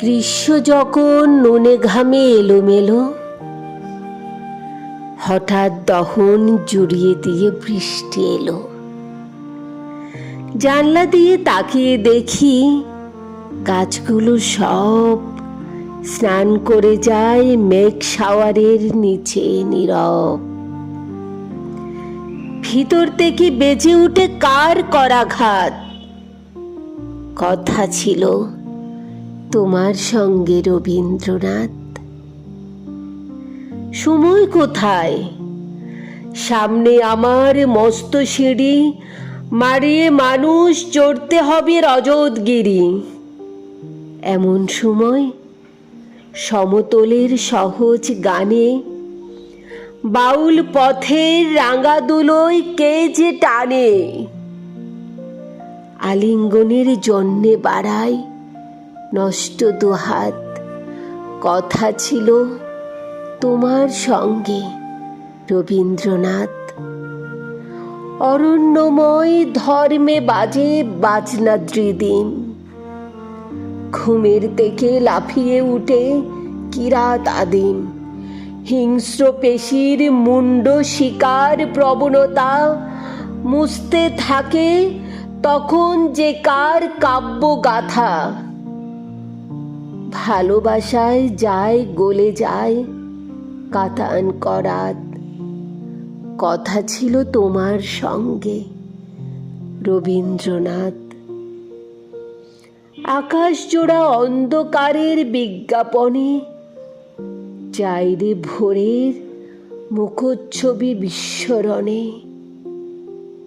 গ্রীষ্ম যখন নুনে ঘামে এলোমেলো। হঠাৎ দহন জুড়িয়ে দিয়ে বৃষ্টি এলো। জানলা দিয়ে তাকিয়ে দেখি গাছগুলো সব স্নান করে যায় মেঘ শাওয়ারের নিচে নীরব। ভিতর থেকে বেজে উঠে কার করাঘাত? কথা ছিল তোমার সঙ্গে রবীন্দ্রনাথ। সময় কোথায়? সামনে আমার মস্ত সিঁড়ি মারিয়ে মানুষ চড়তে হবে রজতগিরি। এমন সময় সমতলের সহজ গানে, বাউল পথের রাঙা দুলোয় কে যে টানে। আলিঙ্গনের জন্যে বাড়ায় নষ্ট দুহাত। কথা ছিল তোমার সঙ্গে, রবীন্দ্রনাথ। অরণ্যময় ধর্মে বাজে বাজনা দ্রিদিন ঘুমের থেকে লাফিয়ে উঠে কিরাত আদিম। হিংস্র পেশির মুন্ড শিকার প্রবণতা মুছতে থাকে তখন যে কার কাব্য গাথা ভালোবাসায় যায়, গলে যায়। কাতান করাত, কথা ছিল তোমার সঙ্গে, রবীন্দ্রনাথ। আকাশ জোড়া অন্ধকারের বিজ্ঞাপনে, চাইরে ভোরের মুখচ্ছবি বিস্মরণে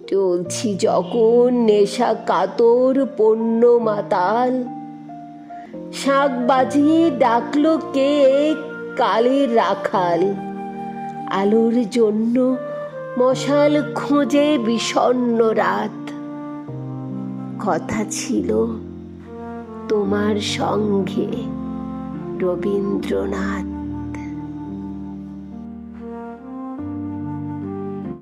চলছি যখন নেশা কাতর পণ্য মাতাল শাঁখ বাজিয়ে ডাকলো কে কালের রাখাল? আলোর জন্য মশাল খোঁজে বিষণ্ন রাত। কথা ছিল তোমার সঙ্গে রবীন্দ্রনাথ।